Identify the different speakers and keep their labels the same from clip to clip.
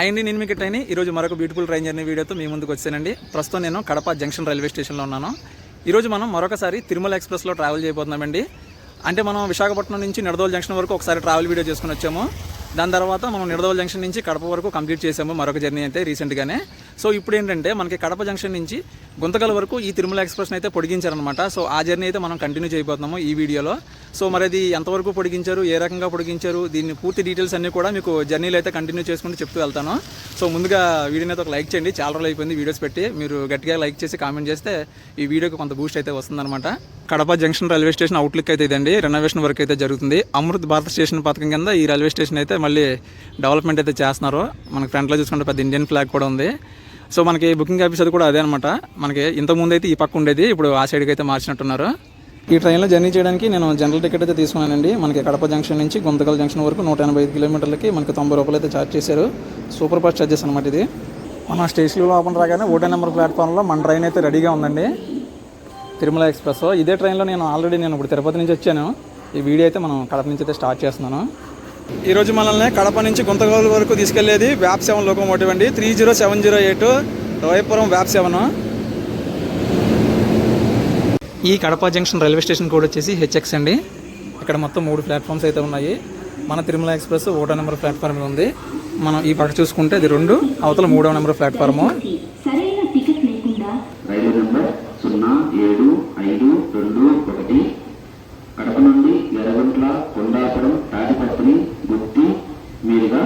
Speaker 1: అయ్యండి నేను మీకు ట్రైన్ ఈరోజు మరొక బ్యూటిఫుల్ ట్రైన్ జర్నీ వీడియోతో మీ ముందుకు వచ్చానండి. ప్రస్తుతం నేను కడప జంక్షన్ రైల్వే స్టేషన్లో ఉన్నాను. ఈరోజు మనం మరొకసారి తిరుమల ఎక్స్ప్రెస్లో ట్రావెల్ చేయబోతున్నామండి. అంటే మనం విశాఖపట్నం నుంచి నిడదోల్ జంక్షన్ వరకు ఒకసారి ట్రావెల్ వీడియో చేసుకుని వచ్చాము. దాని తర్వాత మనం నిడదోల్ జంక్షన్ నుంచి కడప వరకు కంప్లీట్ చేసాము మరొక జర్నీ అయితే రీసెంట్గానే సో ఇప్పుడు ఏంటంటే మనకి కడప జంక్షన్ నుంచి గుంతకల్ వరకు ఈ తిరుమల ఎక్స్ప్రెస్ని అయితే పొడిగించారనమాట సో ఆ జర్నీ అయితే మనం కంటిన్యూ చేయబోతున్నాము ఈ వీడియోలో. సో మరి అది ఎంతవరకు పొడిగించారు ఏ రకంగా పొడిగించారు దీన్ని పూర్తి డీటెయిల్స్ అన్నీ కూడా మీకు జర్నీలో అయితే కంటిన్యూ చేసుకుంటూ చెప్తూ వెళ్తాను. సో ముందుగా వీడియోని అయితే ఒక లైక్ చేయండి. చాలా రోజులు అయిపోయింది వీడియోస్ పెట్టి. మీరు గట్టిగా లైక్ చేసి కామెంట్ చేస్తే ఈ వీడియోకి కొంత బూస్ట్ అయితే వస్తుందన్నమాట. Kadapa junction railway station outlook అయితే ఇదండి. రెనోవేషన్ వర్క్ అయితే జరుగుతుంది. అమృత్ భారత స్టేషన్ పథకం కింద ఈ రైల్వే స్టేషన్ అయితే మళ్ళీ డెవలప్మెంట్ అయితే చేస్తున్నారు. మనకి ఫ్రంట్లో చూసుకుంటే పెద్ద ఇండియన్ ఫ్లాగ్ కూడా ఉంది. సో మనకి బుకింగ్ ఆఫీస్ అది కూడా అదే అనమాట మనకి ఇంతకుముందు అయితే ఈ పక్క ఉండేది ఇప్పుడు ఆ సైడ్కి అయితే మార్చినట్టున్నారు. ఈ ట్రైన్లో జర్నీ చేయడానికి నేను జనరల్ టికెట్ అయితే తీసుకున్నానండి. మనకి కడప జంక్షన్ నుంచి గుంతకల్ జంక్షన్ వరకు నూట ఎనభై ఐదు కిలోమీటర్లకి మనకి తొంభై రూపాయలు అయితే ఛార్జ్ చేశారు. సూపర్ ఫాస్ట్ ఛార్జెస్ అనమాట ఇది. మన స్టేషన్ లోపల రాగానే ఓటే నెంబర్ ప్లాట్ఫామ్లో మన ట్రైన్ అయితే రెడీగా ఉందండి. తిరుమల ఎక్స్ప్రెస్ ఇదే ట్రైన్లో నేను ఆల్రెడీ నేను ఇప్పుడు తిరుపతి నుంచి వచ్చాను. ఈ వీడియో అయితే మనం కడప నుంచి అయితే స్టార్ట్ చేస్తున్నాను. ఈరోజు మనల్ని కడప నుంచి గుంతగోలు వరకు తీసుకెళ్ళేది వ్యాప్ సెవెన్ లోకోమోటివ్ అండి. Three zero seven zero eight Royapuram వ్యాప్ seven. ఈ కడప జంక్షన్ రైల్వే స్టేషన్ కూడా వచ్చేసి హెచ్ఎక్స్ అండి. ఇక్కడ మొత్తం మూడు ప్లాట్ఫామ్స్ అయితే ఉన్నాయి. మన తిరుమల ఎక్స్ప్రెస్ ఒకటో నెంబర్ ప్లాట్ఫామ్ ఉంది. మనం ఈ పక్క చూసుకుంటే ఇది రెండు అవతల మూడో నెంబర్ ప్లాట్ఫాము
Speaker 2: సరైన టికెట్ లేకుండా
Speaker 3: రైలు నెంబర్ సున్నా ఏడు ఐదు రెండు ఒకటి కడప నుండి ఎర్రగుంట్ల కొండాపురం తాటిపత్రి గుత్తి మీదుగా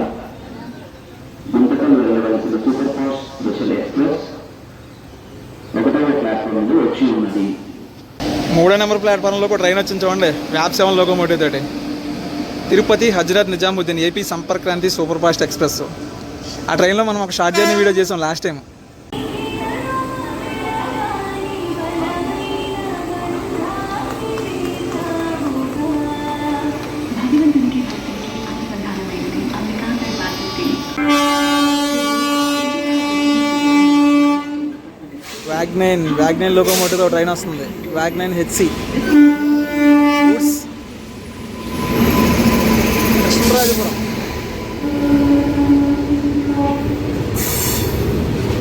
Speaker 3: గుంతకల్ వెళ్ళవలసిన సూపర్ ఫాస్ట్ స్పెషల్ ఎక్స్ప్రెస్ ఒకటవ ప్లాట్ఫామ్ నుండి వచ్చి ఉన్నది
Speaker 1: మూడో నెంబర్ ప్లాట్ఫామ్లో ఒక ట్రైన్ వచ్చింది చూడండి. వ్యాప్ సెవెన్ లోకోమోటివ్ తోటి. Tirupati Hazrat Nizamuddin AP Sampark Kranti super fast express. ఆ ట్రైన్లో మనం ఒక షార్ట్ జర్నీ వీడియో చేసాం లాస్ట్ టైం వ్యాగ్నైన్ వ్యాగ్నైన్ లోకోమోటివ్ ట్రైన్ వస్తుంది. వ్యాగ్నైన్ హెచ్సి. కృష్ణరాజపురం.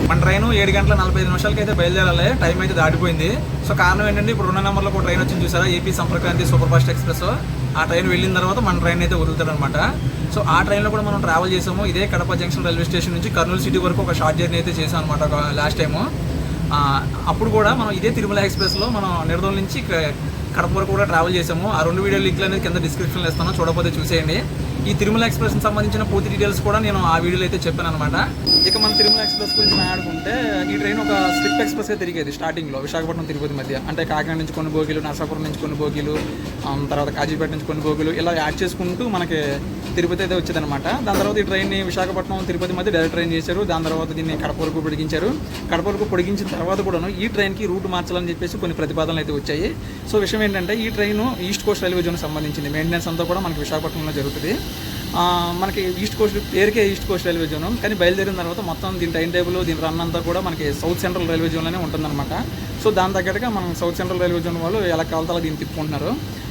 Speaker 1: మన ట్రైన్ ఏడు గంటల నలభై ఐదు నిమిషాలకి అయితే బయలుదేరాలి. టైం అయితే దాటిపోయింది. సో కారణం ఏంటంటే ఇప్పుడు రెండు నెంబర్లో ఒక ట్రైన్ వచ్చింది చూసారా? AP Sampark Kranti super fast express ఆ ట్రైన్ వెళ్ళిన తర్వాత మన ట్రైన్ అయితే వదులుతారు అనమాట సో ఆ ట్రైన్లో కూడా మనం ట్రావెల్ చేసాము. ఇదే కడప జంక్షన్ రైల్వే స్టేషన్ నుంచి కర్నూలు సిటీ వరకు ఒక షార్ట్ జర్నీ అయితే చేసాం అనమాట లాస్ట్ టైము. అప్పుడు కూడా మనం ఇదే తిరుమల ఎక్స్ప్రెస్లో మనం నిర్దోల్ నుంచి కడప వరకు కూడా ట్రావెల్ చేసాము. ఆ రెండు వీడియో లింక్లు అనేది కింద డిస్క్రిప్షన్లో ఇస్తాను. చూడకపోతే చూసేయండి. ఈ తిరుమల ఎక్స్ప్రెస్కి సంబంధించిన పూర్తి డీటెయిల్స్ కూడా నేను ఆ వీడియోలో అయితే చెప్పాను అనమాట. ఇక మనం తిరుమల ఎక్స్ప్రెస్ గురించి మాట్లాడుకుంటే ఈ ట్రైన్ ఒక స్లిప్ ఎక్స్ప్రెస్గా తిరిగేది స్టార్టింగ్లో విశాఖపట్నం తిరుపతి మధ్య. అంటే కాకినాడ నుంచి కొన్ని బోగీలు నర్సాపురం నుంచి కొన్ని బోగీలు తర్వాత కాజీపేట నుంచి కొన్ని బోగీలు ఇలా యాడ్ చేసుకుంటూ మనకి తిరుపతి అయితే వచ్చేదన్నమాట. దాని తర్వాత ఈ ట్రైన్ని విశాఖపట్నం తిరుపతి మధ్య డైరెక్ట్ ట్రైన్ చేశారు. దాని తర్వాత దీన్ని కడప వరకు పొడిగించారు. కడప వరకు పొడిగించిన తర్వాత కూడాను ఈ ట్రైన్కి రూట్ మార్చాలని చెప్పేసి కొన్ని ప్రతిపాదనలు అయితే వచ్చాయి. సో విషయం ఏంటంటే ఈ train East Coast Railway zone సంబంధించింది. మెయింటెనెన్స్ అంతా కూడా మనకి విశాఖపట్నంలో జరుగుతుంది. మనకి ఈస్ట్ కోస్ట్ పేరుకే ఈస్ట్ కోస్ట్ రైల్వే జోన్ కానీ బయలుదేరిన తర్వాత మొత్తం దీని టైం టేబుల్ దీని రన్ అంతా కూడా మనకి సౌత్ సెంట్రల్ రైల్వే జోన్లోనే ఉంటుందన్నమాట. సో దాని తగ్గట్టుగా మనం సౌత్ సెంట్రల్ రైల్వే జోన్ వాళ్ళు ఎలా కావాలో అలా దీన్ని తిప్పుకుంటున్నారు.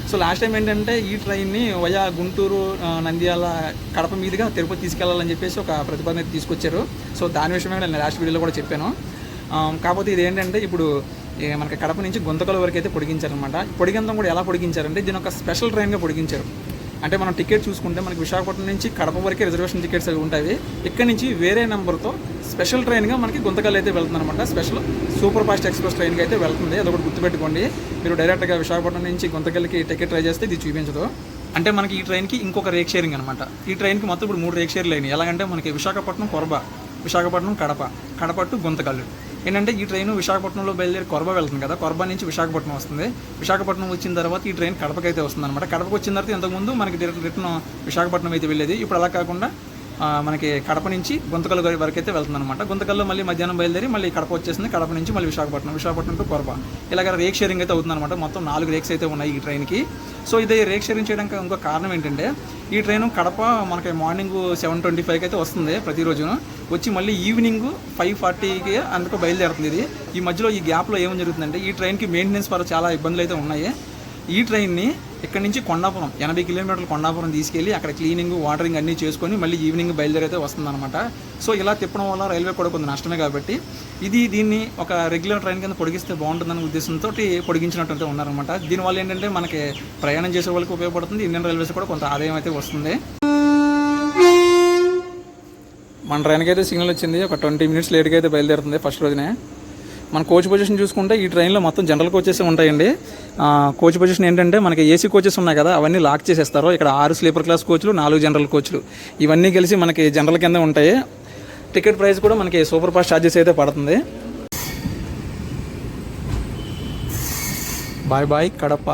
Speaker 1: సో లాస్ట్ టైం ఏంటంటే ఈ ట్రైన్ని వయా గుంటూరు నంద్యాల కడప మీదుగా తిరుపతి తీసుకెళ్ళాలని చెప్పేసి ఒక ప్రతిపాదన తీసుకొచ్చారు. సో దాని విషయమే నేను లాస్ట్ వీడియోలో కూడా చెప్పాను. కాకపోతే ఇది ఏంటంటే ఇప్పుడు మనకి కడప నుంచి గుంతకల వరకు అయితే పొడిగించారనమాట పొడిగించడం కూడా ఎలా పొడిగించారంటే దీని ఒక స్పెషల్ ట్రైన్గా పొడిగించారు. అంటే మనం టికెట్ చూసుకుంటే మనకి విశాఖపట్నం నుంచి కడప వరకే రిజర్వేషన్ టికెట్స్ అవి ఉంటాయి. ఇక్కడ నుంచి వేరే నెంబర్తో స్పెషల్ ట్రైన్గా మనకి గుంతకల్ అయితే వెళ్తుంది అనమాట స్పెషల్ సూపర్ ఫాస్ట్ ఎక్స్ప్రెస్ ట్రైన్కి అయితే వెళ్తుంది. అదొకటి గుర్తుపెట్టుకోండి. మీరు డైరెక్ట్గా విశాఖపట్నం నుంచి గుంతకల్కి టికెట్ ట్రై చేస్తే ఇది చూపించదు. అంటే మనకి ఈ ట్రైన్కి ఇంకొక రేక్ షేరింగ్ అనమాట ఈ ట్రైన్కి మొత్తం ఇప్పుడు మూడు రేక్ షేర్లు అయినాయి ఎలాగంటే మనకి విశాఖపట్నం కొరబ విశాఖపట్నం కడప కడప టు గుంతకల్లు ఏంటంటే ఈ ట్రైన్ విశాఖపట్నంలో బయలుదేరి కొరబ వెళ్తుంది కదా. కొరబ నుంచి విశాఖపట్నం వస్తుంది. విశాఖపట్నం వచ్చిన తర్వాత ఈ ట్రైన్ కడపకైతే వస్తుంది అనమాట కడపకు వచ్చిన తర్వాత ఇంతకుముందు మనకి రిటర్న్ విశాఖపట్నం అయితే వెళ్ళేది. ఇప్పుడు అలా కాకుండా మనకి కడప నుంచి గుంతకల్ వరకు అయితే వెళ్తుంది అనమాట గుంతకల్లో మళ్ళీ మధ్యాహ్నం బయలుదేరి మళ్ళీ కడప వచ్చేసింది. కడప నుంచి మళ్ళీ విశాఖపట్నం విశాఖపట్నం టు కొరప ఇలాగ రేక్ షేరింగ్ అయితే అవుతుంది అనమాట మొత్తం నాలుగు రేక్స్ అయితే ఉన్నాయి ఈ ట్రైన్కి. సో ఇది రేక్ షేరింగ్ చేయడానికి ఇంకో కారణం ఏంటంటే ఈ ట్రైన్ కడప మనకి మార్నింగ్ సెవెన్ ట్వంటీ ఫైవ్కి అయితే వస్తుంది ప్రతిరోజు వచ్చి మళ్ళీ ఈవినింగ్ ఫైవ్ ఫార్టీకి అందుకు బయలుదేరుతుంది ఇది. ఈ మధ్యలో ఈ గ్యాప్లో ఏమని జరుగుతుందంటే ఈ ట్రైన్కి మెయింటెనెన్స్ పర చాలా ఇబ్బందులు అయితే ఉన్నాయి. ఈ ట్రైన్ని ఇక్కడ నుంచి కొండాపురం ఎనభై కిలోమీటర్లు కొండాపురం తీసుకెళ్ళి అక్కడ క్లీనింగ్ వాటరింగ్ అన్నీ చేసుకొని మళ్ళీ ఈవినింగ్ బయలుదేరైతే వస్తుందన్నమాట. సో ఇలా తిప్పడం వల్ల రైల్వే కూడా కొంత నష్టమే కాబట్టి ఇది దీన్ని ఒక రెగ్యులర్ ట్రైన్ కింద పొడిగిస్తే బాగుంటుందన్న ఉద్దేశంతో పొడిగించినట్టు ఉన్నారనమాట దీనివల్ల ఏంటంటే మనకి ప్రయాణం చేసే వాళ్ళకి ఉపయోగపడుతుంది ఇండియన్ రైల్వేస్ కూడా కొంత ఆదాయం అయితే వస్తుంది. మన ట్రైన్కి అయితే సిగ్నల్ వచ్చింది ఒక ట్వంటీ మినిట్స్ లేట్గా అయితే బయలుదేరుతుంది ఫస్ట్ రోజునే. మన కోచ్ పొజిషన్ చూసుకుంటే ఈ ట్రైన్లో మొత్తం జనరల్ కోచెస్ ఉంటాయండి. కోచ్ పొజిషన్ ఏంటంటే మనకి ఏసీ కోచెస్ ఉన్నాయి కదా అవన్నీ లాక్ చేసేస్తారు. ఇక్కడ ఆరు స్లీపర్ క్లాస్ కోచ్లు నాలుగు జనరల్ కోచ్లు ఇవన్నీ కలిసి మనకి జనరల్ కింద ఉంటాయి. టికెట్ ప్రైస్ కూడా మనకి సూపర్ ఫాస్ట్ ఛార్జెస్ అయితే పడుతుంది. Bye bye Kadapa.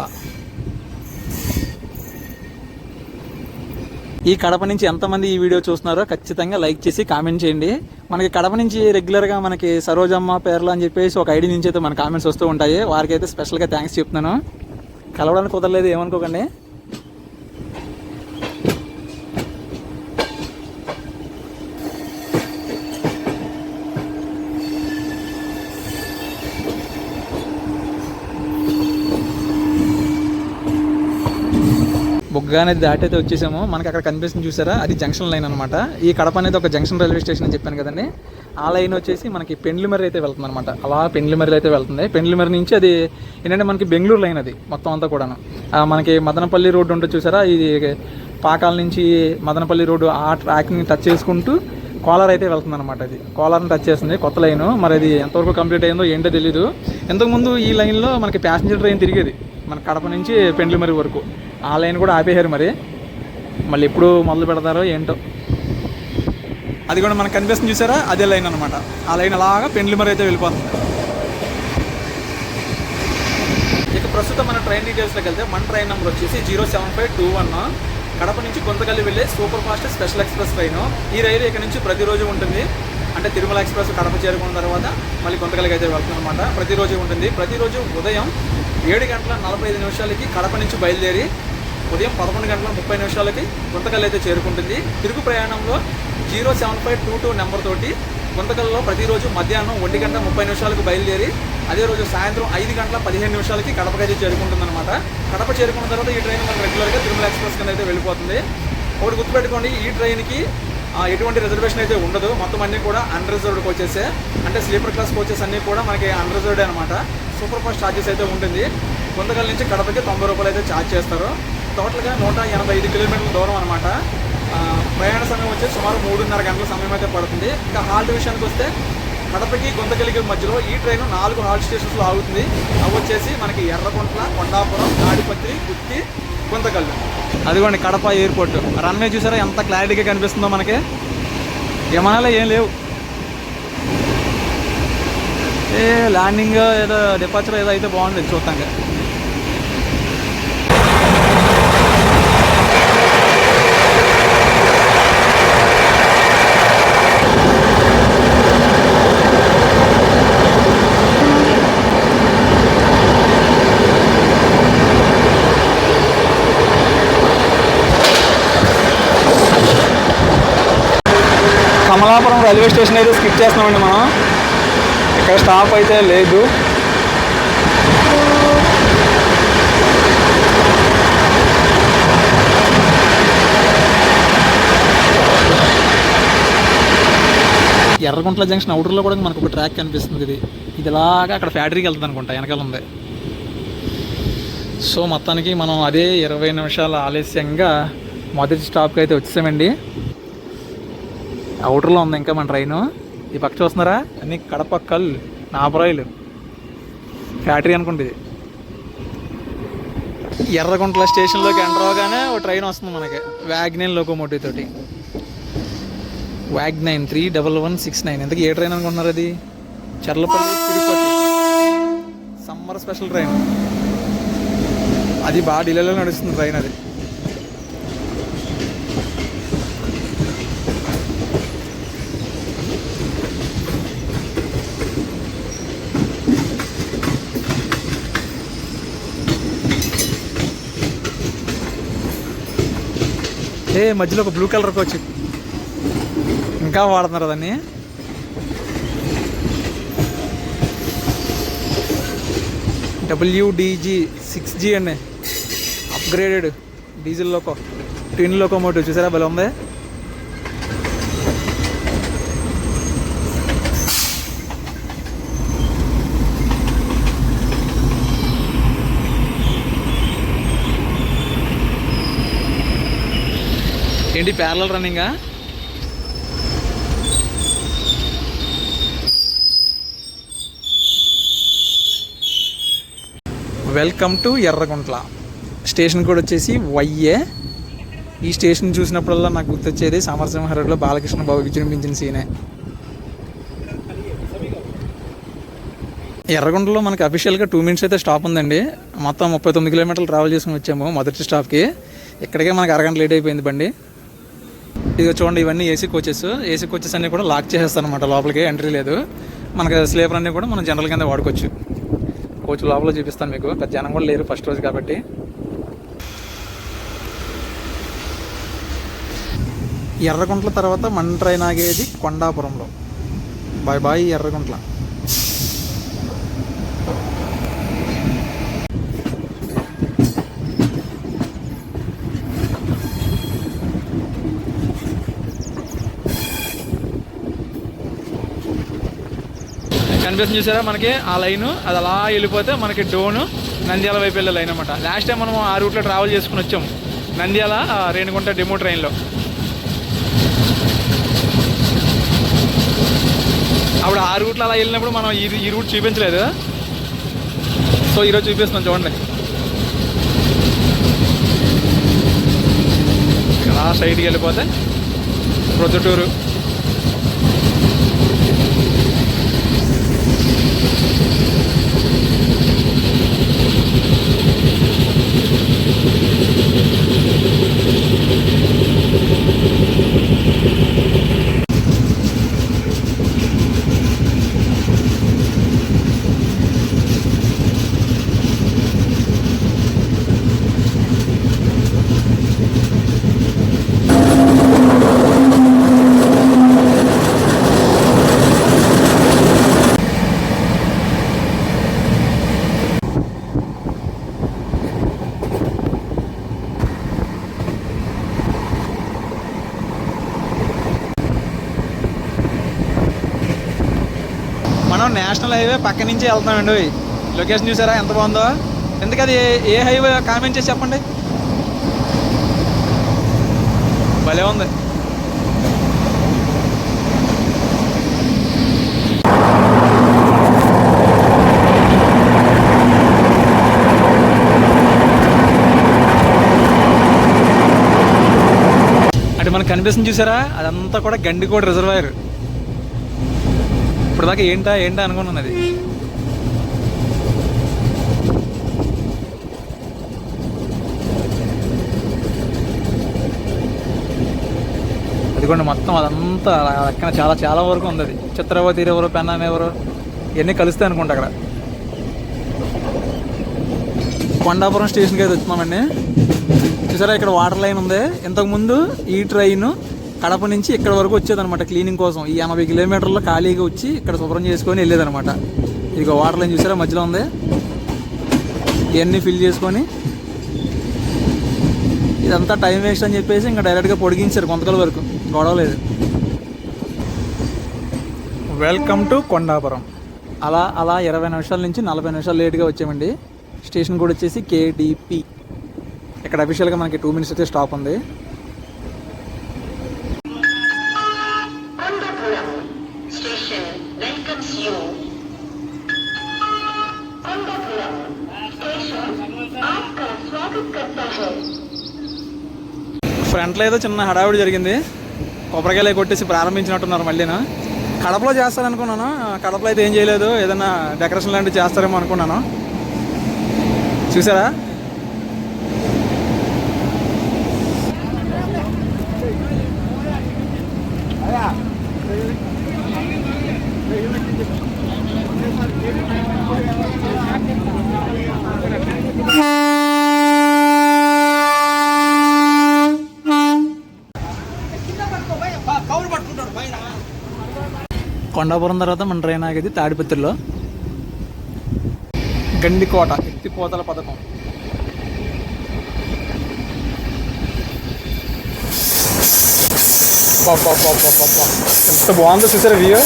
Speaker 1: ఈ కడప నుంచి ఎంతమంది ఈ వీడియో చూస్తున్నారో ఖచ్చితంగా లైక్ చేసి కామెంట్ చేయండి. మనకి కడప నుంచి రెగ్యులర్గా మనకి సరోజమ్మ పేర్లు అని చెప్పేసి ఒక ఐడి నుంచి అయితే మన కామెంట్స్ వస్తూ ఉంటాయి. వారికైతే స్పెషల్గా థ్యాంక్స్ చెప్తున్నాను. కలవడానికి కుదరలేదు ఏమనుకోకండి. బుగ్గ అనేది దాటైతే వచ్చేసాము. మనకి అక్కడ కనిపిస్తుంది చూసారా? అది జంక్షన్ లైన్ అనమాట ఈ కడప అనేది ఒక జంక్షన్ రైల్వే స్టేషన్ అని చెప్పాను కదండి. ఆ లైన్ వచ్చేసి మనకి పెండ్లిమర్రి అయితే వెళ్తుంది అనమాట అలా పెండ్లిమర్రి అయితే వెళ్తుంది. పెండ్లిమర్రి నుంచి అది ఏంటంటే మనకి బెంగళూరు లైన్ అది మొత్తం అంతా కూడాను. మనకి మదనపల్లి రోడ్డు ఉంటుంది చూసారా? ఇది పాకాల నుంచి మదనపల్లి రోడ్డు ఆ ట్రాక్ని టచ్ చేసుకుంటూ కోలార్ అయితే వెళ్తుంది అనమాట అది. కోలార్ని టచ్ చేస్తుంది. కొత్త లైన్. మరి అది ఎంతవరకు కంప్లీట్ అయిందో ఏంటో తెలీదు. ఇంతకుముందు ఈ లైన్లో మనకి ప్యాసింజర్ ట్రైన్ తిరిగేది. మన కడప నుంచి పెండ్లిమరి వరకు. ఆ లైన్ కూడా ఆపేశారు మరి. మళ్ళీ ఎప్పుడు మొదలు పెడతారో ఏంటో. అది కూడా మనకు కనిపిస్తుంది చూసారా? అదే లైన్ అనమాట ఆ లైన్ అలాగా పెండ్లిమరి అయితే వెళ్ళిపోతుంది. ఇక ప్రస్తుతం మన ట్రైన్ డీటెయిల్స్లోకి వెళ్తే మన ట్రైన్ నెంబర్ వచ్చేసి zero seven five two one. Kadapa నుంచి కొంతకల్లి వెళ్ళే super fast special express train. ఈ రైలు ఇక్కడ నుంచి ప్రతిరోజు ఉంటుంది. అంటే తిరుమల ఎక్స్ప్రెస్ కడప చేరుకున్న తర్వాత మళ్ళీ కొంతకల్లికి అయితే వెళ్తుందన్నమాట ప్రతిరోజు ఉంటుంది. ప్రతిరోజు ఉదయం ఏడు గంటల నలభై ఐదు నిమిషాలకి కడప నుంచి బయలుదేరి ఉదయం పదకొండు గంటల ముప్పై నిమిషాలకి గుంతకల్ అయితే చేరుకుంటుంది. తిరుగు ప్రయాణంలో zero seven five two two number తోటి గుంతకల్లో ప్రతిరోజు మధ్యాహ్నం ఒంటి గంట ముప్పై నిమిషాలకు బయలుదేరి అదే రోజు సాయంత్రం ఐదు గంటల పదిహేను నిమిషాలకి కడపకి అయితే కడప చేరుకున్న తర్వాత ఈ ట్రైన్ మనకు రెగ్యులర్గా తిరుమల ఎక్స్ప్రెస్ కింద అయితే వెళ్ళిపోతుంది. ఒకటి గుర్తుపెట్టుకోండి ఈ ట్రైన్కి ఎటువంటి రిజర్వేషన్ అయితే ఉండదు. మొత్తం అన్నీ కూడా అన్రిజర్వ్డ్ కోచెస్ అంటే స్లీపర్ క్లాస్ కోచెస్ అన్నీ కూడా మనకి అన్రిజర్వ్డ్ అనమాట సూపర్ ఫాస్ట్ ఛార్జెస్ అయితే ఉంటుంది. గుంతకల్ నుంచి కడపకి తొంభై రూపాయలు అయితే ఛార్జ్ చేస్తారు. టోటల్గా నూట ఎనభై ఐదు కిలోమీటర్ల దూరం అనమాట ప్రయాణ సమయం వచ్చి సుమారు మూడున్నర గంటల సమయం అయితే పడుతుంది. ఇంకా హాల్ట్ విషయానికి వస్తే కడపకి గుంతకలికి మధ్యలో ఈ ట్రైన్ నాలుగు హాల్ట్ స్టేషన్స్లో ఆగుతుంది. అవి వచ్చేసి మనకి ఎర్రకుంట్ల కొండాపురం తాడిపత్రి గుత్తి గుంతకల్లు అదిగోండి కడప ఎయిర్పోర్ట్. రన్వే చూసారా? ఎంత క్లారిటీగా కనిపిస్తుందో మనకి. విమానాలు ఏం లేవు. ఏ ల్యాండింగ్ ఏదో డిపార్చర్ ఏదో అయితే బాగుంటుంది చూస్తాక రైల్వే స్టేషన్ అయితే స్కిప్ చేస్తున్నామండి మనం. ఇక్కడ స్టాప్ అయితే లేదు. ఎర్రగుంట్ల జంక్షన్ అవుటర్లో కూడా మనకు ఒక ట్రాక్ కనిపిస్తుంది ఇది. ఇది ఇలాగా అక్కడ ఫ్యాక్టరీకి వెళ్తుంది అనుకుంటా వెనకాల ఉంది. సో మొత్తానికి మనం అదే ఇరవై నిమిషాల ఆలస్యంగా మొదటి స్టాప్కి అయితే వచ్చేసామండి. అవుటర్లో ఉంది ఇంకా మన ట్రైను. ఈ పక్క చూస్తున్నారా? అన్ని కడప కల్ నాపరాయిలు. ఫ్యాక్టరీ అనుకోండి ఇది. ఎర్రగుంట్ల స్టేషన్లోకి ఎంటర్ అవగానే ఒక ట్రైన్ వస్తుంది మనకి. వ్యాగ్నైన్ లోకోమోటివ్ తోటి. Wag nine three double one six nine. ఎంతకి ఏ ట్రైన్ అనుకుంటున్నారు అది? Charlapalli Tirupati. Summer special train. అది బాగా డిలేలో నడుస్తుంది ట్రైన్ అది. ఏ మధ్యలో ఒక బ్లూ కలర్ కోచ్ ఇంకా వాడుతున్నారు దాన్ని. డబ్ల్యూడిజి సిక్స్ జీ అండి upgraded diesel loco twin locomotive చూసారా? భలే ఉంది. ఏంటి ప్యారల రన్నింగా వెల్కమ్ టు ఎర్రగుంట్ల. స్టేషన్ కూడా వచ్చేసి వైఏ ఈ స్టేషన్ చూసినప్పుడల్లా నాకు గుర్తొచ్చేది సమరసింహారెడ్డిలో బాలకృష్ణ బాబు విజృంభించిన సీనే ఎర్రగుంటలో మనకి అఫీషియల్గా టూ మినిట్స్ అయితే స్టాప్ ఉందండి. మొత్తం ముప్పై తొమ్మిది కిలోమీటర్లు ట్రావెల్ చేసుకుని వచ్చాము మొదటి స్టాప్కి ఇక్కడికే మనకి అరగంట లేట్ అయిపోయింది బండి. ఇది చూడండి ఇవన్నీ ఏసీ కోచెస్ ఏసీ కోచెస్ అన్నీ కూడా లాక్ చేసేస్తాను అనమాట లోపలికి ఎంట్రీ లేదు. మనకి స్లీపర్ అన్నీ కూడా మనం జనరల్ కింద వాడుకోవచ్చు. కోచ్ లోపల చూపిస్తాను మీకు. పెద్ద జనం కూడా లేరు ఫస్ట్ రోజు కాబట్టి. ఎర్రగుంట్ల తర్వాత మన ట్రైన్ ఆగేది కొండాపురంలో. Bye bye Yerraguntla. కనిపిస్తుంది చూసారా? మనకి ఆ లైన్ అది అలా వెళ్ళిపోతే మనకి డోను నంద్యాల వైపు వెళ్ళే లైన్ అనమాట లాస్ట్ టైం మనం ఆ రూట్లో ట్రావెల్ చేసుకుని వచ్చాము. నంద్యాల రేణుగుంట రేణిగుంట డెమో ట్రైన్లో అప్పుడు ఆ రూట్లో అలా వెళ్ళినప్పుడు మనం ఇది ఈ రూట్ చూపించలేదు. సో ఈరోజు చూపిస్తున్నాం చూడండి. ఇక్కడ సైడ్కి వెళ్ళిపోతే ప్రొద్దుటూరు నేషనల్ హైవే పక్క నుంచి వెళ్తామండి లొకేషన్ చూసారా? ఎంత బాగుందో? ఎందుకది? ఏ హైవే కామెంట్ చేసి చెప్పండి. భలే ఉంది. అంటే మనకు కనిపిస్తుంది చూసారా? అదంతా కూడా గండికోట రిజర్వాయర్. ఇప్పుడు దాకా ఏంటా ఏంటా అనుకున్నది అదిగోండి మొత్తం అదంతా అక్కడ చాలా చాలా వరకు ఉంది అది. చిత్రవతి ఎవరు పెన్నాం ఎవరు ఇవన్నీ కలుస్తాయి అనుకుంటా అక్కడ. కొండాపురం స్టేషన్కి అయితే వచ్చినామండి చూసారా ఇక్కడ వాటర్ లైన్ ఉంది. ఇంతకుముందు ఈ ట్రైన్ కడప నుంచి ఇక్కడ వరకు వచ్చేదన్నమాట క్లీనింగ్ కోసం. ఈ ఎనభై కిలోమీటర్లు ఖాళీగా వచ్చి ఇక్కడ శుభ్రం చేసుకొని వెళ్ళేదన్నమాట. ఇదిగో వాటర్ లైన్ చూసారా? మధ్యలో ఉంది. ఇవన్నీ ఫిల్ చేసుకొని ఇదంతా టైం వేస్ట్ అని చెప్పేసి ఇంకా డైరెక్ట్గా పొడిగించారు కొంతకాల వరకు. గొడవ లేదు. Welcome to Kondapuram. అలా అలా ఇరవై నిమిషాల నుంచి నలభై నిమిషాలు లేట్గా వచ్చామండి. స్టేషన్ కూడా వచ్చేసి కేడిపి ఇక్కడ అఫీషియల్గా మనకి టూ మినిట్స్ అయితే స్టాప్ ఉంది. ఫ్రంట్లో ఏదో చిన్న హడావిడి జరిగింది. కొబ్బరికాయలు కొట్టేసి ప్రారంభించినట్టున్నారు మళ్ళీ కడపలో చేస్తారనుకున్నాను. కడపలో అయితే ఏం చేయలేదు. ఏదైనా డెకరేషన్ లాంటివి చేస్తారేమో అనుకున్నాను. చూసారా? కొండాపురం తర్వాత మన ట్రైన్ ఆగేది తాడిపత్రిలో. గండికోట ఎత్తిపోతల పథకం. ఎంత బాగుందో చూసారా వ్యూ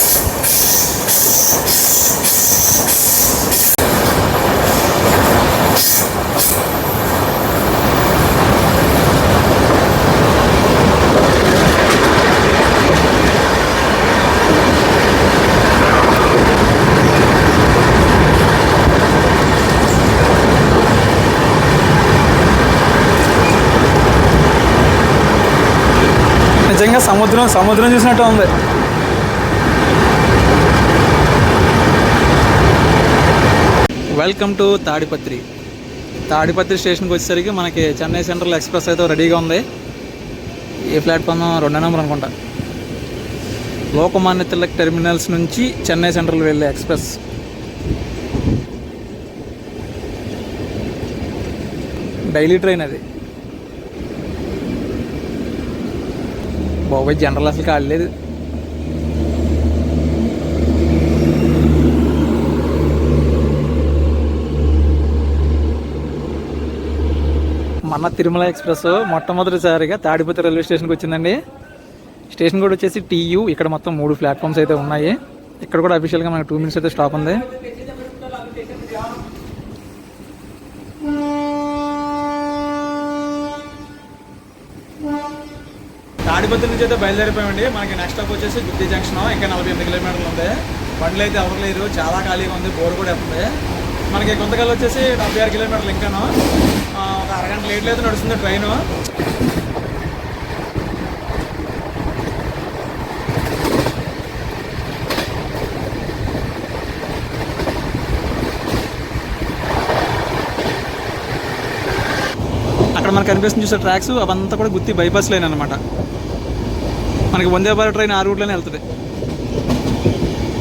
Speaker 1: నిజంగా సముద్రం సముద్రం చూసినట్టు ఉంది. వెల్కమ్ టు తాడిపత్రి తాడిపత్రి స్టేషన్కి వచ్చేసరికి మనకి చెన్నై సెంట్రల్ ఎక్స్ప్రెస్ అయితే రెడీగా ఉంది. ఏ ప్లాట్ఫామ్ రెండో నెంబర్ అనుకుంటా. లోకమాన్య తిలక్ టెర్మినల్స్ నుంచి చెన్నై సెంట్రల్ వెళ్ళే ఎక్స్ప్రెస్ డైలీ ట్రైన్ అది. బాబాయ్ జనరల్ అసలు కాలేదు మన తిరుమల ఎక్స్ప్రెస్ మొట్టమొదటిసారిగా తాడిపత్రి రైల్వే స్టేషన్కి వచ్చిందండి. స్టేషన్ కూడా వచ్చేసి టీయూ ఇక్కడ మొత్తం మూడు ప్లాట్ఫామ్స్ అయితే ఉన్నాయి. ఇక్కడ కూడా అఫీషియల్గా మనకు టూ మినిట్స్ అయితే స్టాప్ ఉంది తాడిపత్రి నుంచి అయితే బయలుదేరిపోయామండి. మనకి నెక్స్ట్ స్టాప్ వచ్చేసి గుత్తి జంక్షన్ ఇంకా నలభై ఎనిమిది కిలోమీటర్లు ఉంది. బండ్లు అయితే ఎవరు లేరు. చాలా ఖాళీగా ఉంది. బోర్ కూడా వస్తుంది. మనకి కొంతకాలం వచ్చేసి డెబ్బై ఆరు కిలోమీటర్లు ఇంకాను. ఒక అరగంట లేట్ లేదు నడుస్తుంది ట్రైన్. అక్కడ మనకు కనిపిస్తుంది చూసే ట్రాక్స్ అవంతా కూడా గుత్తి బైపాస్ లైన్ అనమాట మనకి వందే భారత్ ట్రైన్ ఆ రూట్లోనే వెళ్తుంది.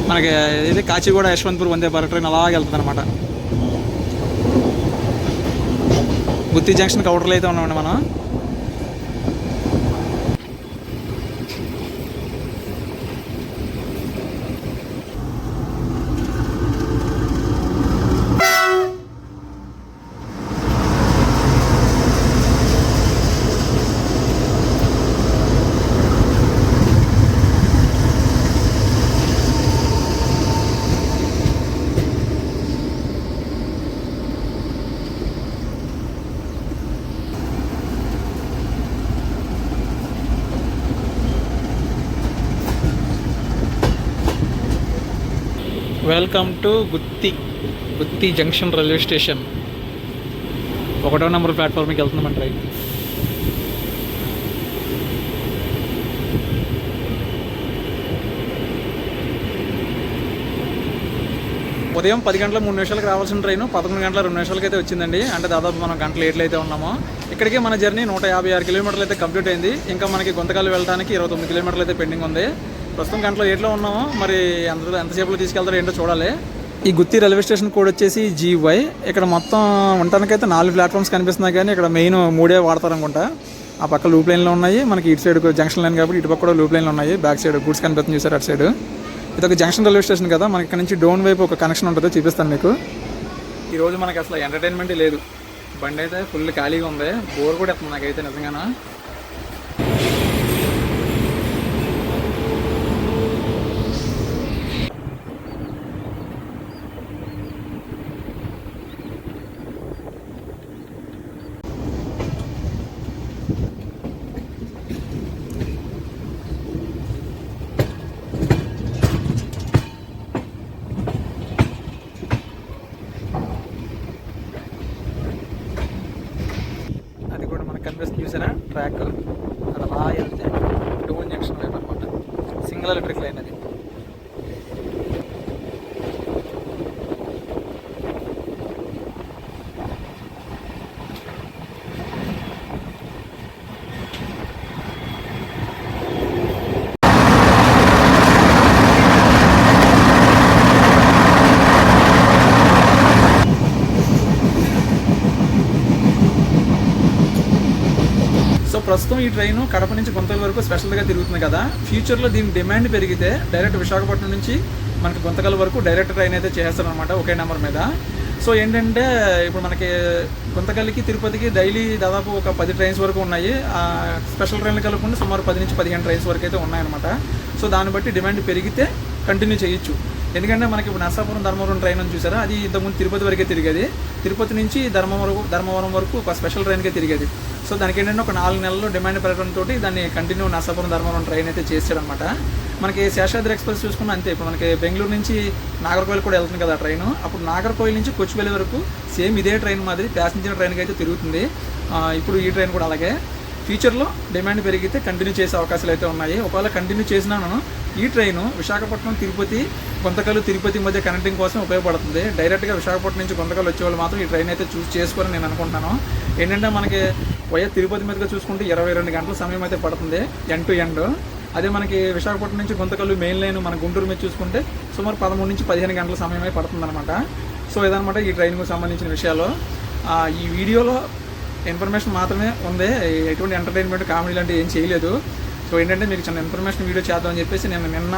Speaker 1: మనకి ఇది కాచిగూడ యశ్వంత్పూర్ వందే భారత్ ట్రైన్ అలాగే వెళ్తుంది అనమాట గుత్తి జంక్షన్కి అవుటర్లో అయితే ఉన్నామండి మనం. Welcome to Gooty Gooty junction railway station. ఒకటో నెంబర్ ప్లాట్ఫామ్కి వెళ్తున్నాం మన ట్రైన్ ఉదయం పది గంటల మూడు నిమిషాలకు రావాల్సిన ట్రైన్ పదకొండు గంటల రెండు నిమిషాలకి అయితే వచ్చిందండి. అంటే దాదాపు మనం గంట లేట్లు అయితే ఉన్నాము. ఇక్కడికి మన జర్నీ నూట యాభై ఆరు కిలోమీటర్లు అయితే కంప్లీట్ అయింది. ఇంకా మనకి గుంతకాలు వెళ్ళడానికి ఇరవై తొమ్మిది కిలోమీటర్లు అయితే పెండింగ్ ఉంది. ప్రస్తుతం గంటలో ఏట్లో ఉన్నాము. మరి అందరూ ఎంతసేపులో తీసుకెళ్తారో ఏంటో చూడాలి. ఈ గుత్తి రైల్వే స్టేషన్ కోడ్ వచ్చేసి జీవై ఇక్కడ మొత్తం ఉండటానికైతే నాలుగు ప్లాట్ఫామ్స్ కనిపిస్తున్నాయి కానీ ఇక్కడ మెయిన్ మూడే వాడతారు అనుకుంటా ఆ పక్క లూప్ లైన్లో ఉన్నాయి. మనకి ఇటు సైడ్ జంక్షన్ లైన్ కాబట్టి ఇటు పక్క కూడా లూప్ లైన్లు ఉన్నాయి. బ్యాక్ సైడ్ గుడ్స్ కనిపిస్తుంది చూసారు అటు సైడ్ ఇది ఒక జంక్షన్ రైల్వే స్టేషన్ కదా. మనకి ఇక్కడ నుంచి డౌన్ వైపు ఒక కనెక్షన్ ఉంటుంది చూపిస్తాను మీకు. ఈరోజు మనకి అసలు ఎంటర్టైన్మెంట్ లేదు. బండి అయితే ఫుల్ ఖాళీగా ఉంది. బోర్ కూడా వస్తుంది నాకైతే నిజంగానా అది కూడా మనకు కనిపిస్తుంది చూసారా ట్రాక్ అది అలా వెళ్తే టోన్ జంక్షన్ వైపు అనమాట సింగిల్ ఎలక్ట్రిక్ లైన్ అది సో ప్రస్తుతం ఈ ట్రైన్ కడప నుంచి గుంతల వరకు స్పెషల్గా తిరుగుతుంది కదా. ఫ్యూచర్లో దీని డిమాండ్ పెరిగితే డైరెక్ట్ విశాఖపట్నం నుంచి మనకి గుంతకల్ వరకు డైరెక్ట్ ట్రైన్ అయితే చేస్తారనమాట ఒకే నెంబర్ మీద. సో ఏంటంటే ఇప్పుడు మనకి గుంతకల్లికి తిరుపతికి డైలీ దాదాపు ఒక పది ట్రైన్స్ వరకు ఉన్నాయి. స్పెషల్ ట్రైన్లు కలుపుకుంటే సుమారు పది నుంచి పదిహేను ట్రైన్స్ వరకు అయితే ఉన్నాయన్నమాట. సో దాన్ని బట్టి డిమాండ్ పెరిగితే కంటిన్యూ చేయొచ్చు. ఎందుకంటే మనకి ఇప్పుడు నర్సాపురం ధర్మవరం ట్రైన్ అని చూసారా? అది ఇంతకుముందు తిరుపతి వరకే తిరిగేది. తిరుపతి నుంచి ధర్మవరం ధర్మవరం వరకు ఒక స్పెషల్ ట్రైన్కే తిరిగేది. సో దానికి ఏంటంటే ఒక నాలుగు నెలల్లో డిమాండ్ పెరగడంతో దాన్ని కంటిన్యూ నర్సాపురం ధర్మవరం ట్రైన్ అయితే చేశాడనమాట మనకి శేషాద్రి ఎక్స్ప్రెస్ చూసుకున్న అంతే. ఇప్పుడు మనకి బెంగళూరు నుంచి నాగర్కోయిల్ కూడా వెళ్తుంది కదా ట్రైన్. అప్పుడు నాగర్కోయిల్ నుంచి కొచ్చిపల్లి వరకు సేమ్ ఇదే ట్రైన్ మాదిరి ప్యాసింజర్ ట్రైన్కి అయితే తిరుగుతుంది ఇప్పుడు ఈ ట్రైన్ కూడా అలాగే. ఫ్యూచర్లో డిమాండ్ పెరిగితే కంటిన్యూ చేసే అవకాశాలు అయితే ఉన్నాయి. ఒకవేళ కంటిన్యూ చేసినాను ఈ ట్రైన్ విశాఖపట్నం తిరుపతి కొంతకాలు తిరుపతి మధ్య కనెక్టింగ్ కోసం ఉపయోగపడుతుంది. డైరెక్ట్గా విశాఖపట్నం నుంచి కొంతకాలు వచ్చేవాళ్ళు మాత్రం ఈ ట్రైన్ అయితే చూస్ చేసుకోవాలని నేను అనుకుంటున్నాను ఏంటంటే మనకి వయ తిరుపతి మీదుగా చూసుకుంటే ఇరవై రెండు గంటల సమయం అయితే పడుతుంది ఎండ్ టు ఎండ్ అదే మనకి విశాఖపట్నం నుంచి గుంతకల్లు మెయిన్ లైన్ మన గుంటూరు మీద చూసుకుంటే సుమారు పదమూడు నుంచి పదిహేను గంటల సమయమే పడుతుంది అనమాట సో ఇదనమాట ఈ ట్రైన్కు సంబంధించిన విషయాలు. ఈ వీడియోలో ఇన్ఫర్మేషన్ మాత్రమే ఉంది. ఎటువంటి ఎంటర్టైన్మెంట్ కామెడీ లాంటివి ఏం చేయలేదు. సో ఏంటంటే మీకు చిన్న ఇన్ఫర్మేషన్ వీడియో చేద్దామని చెప్పేసి నేను నిన్న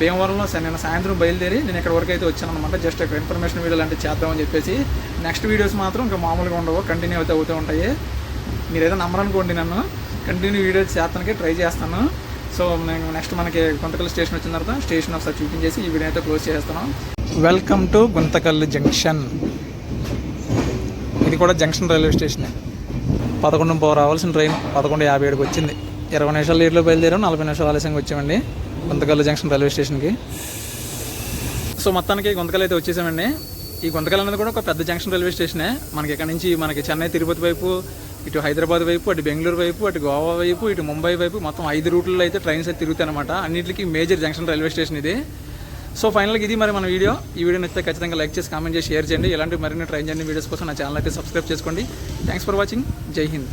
Speaker 1: భీమవరంలో సార్ నిన్న సాయంత్రం బయలుదేరి నేను ఇక్కడ వరకు అయితే వచ్చాను అనమాట జస్ట్ ఒక ఇన్ఫర్మేషన్ వీడియో లాంటివి చేద్దామని చెప్పేసి. నెక్స్ట్ వీడియోస్ మాత్రం ఇంకా మామూలుగా ఉండవు. కంటిన్యూ అయితే అవుతూ ఉంటాయి. మీరు ఏదో నమ్మరనుకోండి నన్ను. కంటిన్యూ వీడియోస్ చేస్తానికి ట్రై చేస్తాను. సో నేను నెక్స్ట్ మనకి గుంతకల్ స్టేషన్ వచ్చిన తర్వాత స్టేషన్ ఒకసారి చూపించేసి ఈ వీడియో అయితే క్లోజ్ చేస్తాను వెల్కమ్ టు గుంతకల్ జంక్షన్. ఇది కూడా జంక్షన్ రైల్వే స్టేషన్. పదకొండు పో రావాల్సిన ట్రైన్ పదకొండు యాభై ఏడుకి వచ్చింది. ఇరవై నిమిషాలు లేట్లో బయలుదేరాం నలభై నిమిషాలు ఆలస్యంగా వచ్చామండి. గుంతకల్లు జంక్షన్ రైల్వే స్టేషన్కి. సో మొత్తానికి గుంతకల్ అయితే వచ్చేసామండి. ఈ గుంతకల్ అనేది కూడా ఒక పెద్ద జంక్షన్ రైల్వే స్టేషనే. మనకి ఇక్కడ నుంచి మనకి చెన్నై తిరుపతి వైపు ఇటు హైదరాబాద్ వైపు అటు బెంగళూరు వైపు అటు గోవా వైపు ఇటు ముంబై వైపు మొత్తం ఐదు రూట్లలో అయితే ట్రైన్స్ అయితే తిరుగుతాయి అనమాట అన్నింటికి మేజర్ జంక్షన్ రైల్వే స్టేషన్ ఇది. సో ఫైనల్గా ఇది మరి మన వీడియో. ఈ వీడియో నచ్చితే ఖచ్చితంగా లైక్ చేసి కామెంట్ చేసి షేర్ చేయండి. ఇలాంటి మరిన్ని ట్రైన్ చేయండి వీడియోస్ కోసం నా ఛానల్ అయితే సబ్స్క్రైబ్ చేసుకోండి. థ్యాంక్స్ ఫర్ వాచింగ్ జై హింద్.